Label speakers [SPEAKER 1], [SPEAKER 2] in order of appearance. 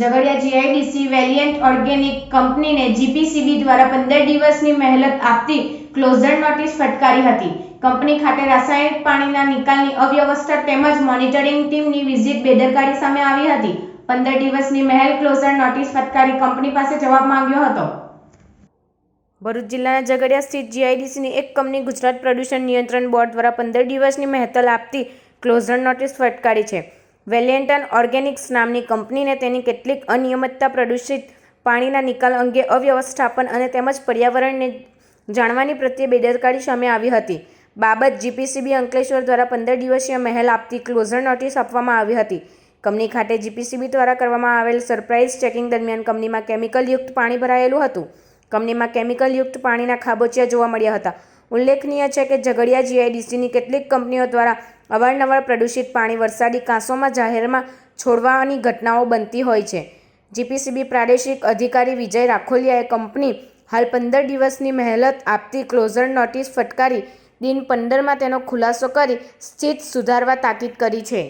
[SPEAKER 1] Jhagadia GIDC Valiant organic કંપનીને GPCB દ્વારા પંદર દિવસની મહેલત આપતી ક્લોઝર નોટિસ ફટકારી હતી. કંપની ખાતે રાસાયણિક પાણીના નિકાલની અવ્યવસ્થા તેમજ મોનિટરિંગ ટીમની વિઝિટ બેદરકારી સામે આવી હતી. પંદર દિવસની મહેલ ક્લોઝર નોટિસ ફટકારી કંપની પાસે જવાબ માંગ્યો હતો. ભરૂચ જિલ્લાના ઝઘડિયા સ્થિત જીઆઈડીસીની એક કંપની ગુજરાત પ્રદૂષણ નિયંત્રણ બોર્ડ દ્વારા પંદર દિવસની મહેતલ આપતી ક્લોઝર નોટિસ ફટકારી છે. વેલિયન્ટન ઓર્ગેનિક્સ નામની કંપનીને તેની કેટલીક અનિયમિતતા પ્રદૂષિત પાણીના નિકાલ અંગે અવ્યવસ્થાપન અને તેમજ પર્યાવરણને જાણવાની પ્રત્યે બેદરકારી સામે આવી હતી. બાબત જીપીસીબી અંકલેશ્વર દ્વારા પંદર દિવસીય મહેલ આપતી ક્લોઝર નોટિસ આપવામાં આવી હતી. કંપની ખાતે જીપીસીબી દ્વારા કરવામાં આવેલ સરપ્રાઇઝ ચેકિંગ દરમિયાન કંપનીમાં કેમિકલયુક્ત પાણી ભરાયેલું હતું. કંપનીમાં કેમિકલયુક્ત પાણીના ખાબોચિયા જોવા મળ્યા હતા. ઉલ્લેખનીય છે કે ઝઘડિયા જીઆઈડીસીની કેટલીક કંપનીઓ દ્વારા અવારનવાર પ્રદૂષિત પાણી વરસાદી કાંસોમાં જાહેરમાં છોડવાની ઘટનાઓ બનતી હોય છે. જીપીસીબી પ્રાદેશિક અધિકારી વિજય રાખોલિયાએ કંપની હાલ પંદર દિવસની મહેલત આપતી ક્લોઝર નોટિસ ફટકારી દિન પંદરમાં તેનો ખુલાસો કરી સ્થિત સુધારવા તાકીદ કરી છે.